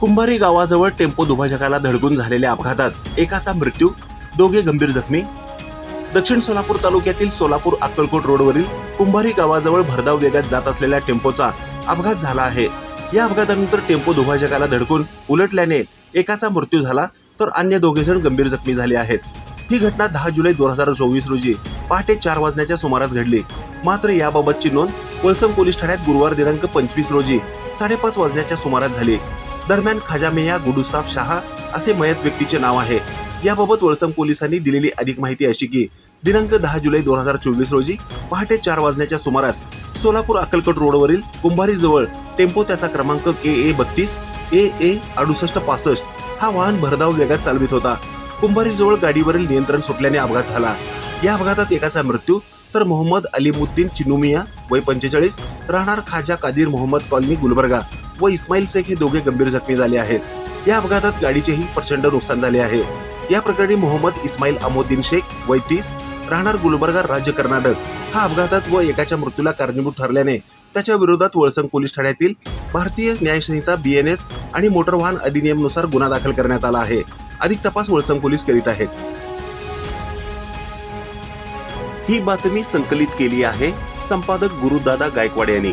कुंभारी गावाजवळ टेम्पो दुभाजकाला धडकून झालेल्या अपघातात एकाचा मृत्यू दोघे गंभीर जखमी. दक्षिण सोलापूर तालुक्यातील सोलापूर अक्कलकोट रोडवरील कुंभारी गावाजवळ भरधाव वेगात जात असलेल्या टेम्पोचा अपघात झाला आहे. या अपघातानंतर टेम्पो दुभाजकाला धडकून उलटल्याने एकाचा मृत्यू झाला तर अन्य दोघे जण गंभीर जखमी झाले आहेत. ही घटना दहा जुलै दोन हजार चोवीस रोजी पहाटे चार वाजण्याच्या सुमारास घडली. मात्र याबाबतची नोंद वलसंग पोलीस ठाण्यात गुरुवार दिनांक पंचवीस रोजी साडेपाच वाजण्याच्या सुमारास झाली. दरम्यान खाजामेया गुडुसाफ शहा असे मयत व्यक्तीचे नाव आहे. याबाबत वळसम पोलिसांनी दिलेली अधिक माहिती अशी की दिनांक दहा जुलै दोन हजार चोवीस रोजी पहाटे चार वाजण्याच्या सुमारास सोलापूर अक्कलकोट रोडवरील कुंभारी जवळ टेम्पो त्याचा क्रमांक के ए बत्तीस ए ए अडुसष्ट पासष्ट हा वाहन भरधाव वेगात चालवित होता. कुंभारी जवळ गाडीवरील नियंत्रण सुटल्याने अपघात झाला. या अपघातात एकाचा मृत्यू तर मोहम्मद अलीमुद्दीन चिनुमिया वय पंचेचाळीस राहणार खाजा कादीर मोहम्मद कॉलनी गुलबर्गा व इस्माईल शेख हे दोघे गंभीर जखमी झाले आहेत. या अपघातात गाडीचेही प्रचंड नुकसान झाले आहे. या प्रकरणी मोहम्मद इस्माईल अमोद्दीन शेख वैतीस राहणार गुलबर्गा राज्य कर्नाटक. हा अपघातात व एकाच्या मृत्यूला कारणीभूत ठरल्याने त्याच्या विरोधात वळसंग पोलीस ठाण्यातील भारतीय न्यायसंहिता बीएनएस आणि मोटर वाहन अधिनियमनुसार गुन्हा दाखल करण्यात आला आहे. अधिक तपास वळसंग पोलीस करीत आहेत. ही बातमी संकलित केली आहे संपादक गुरुदादा गायकवाड यांनी.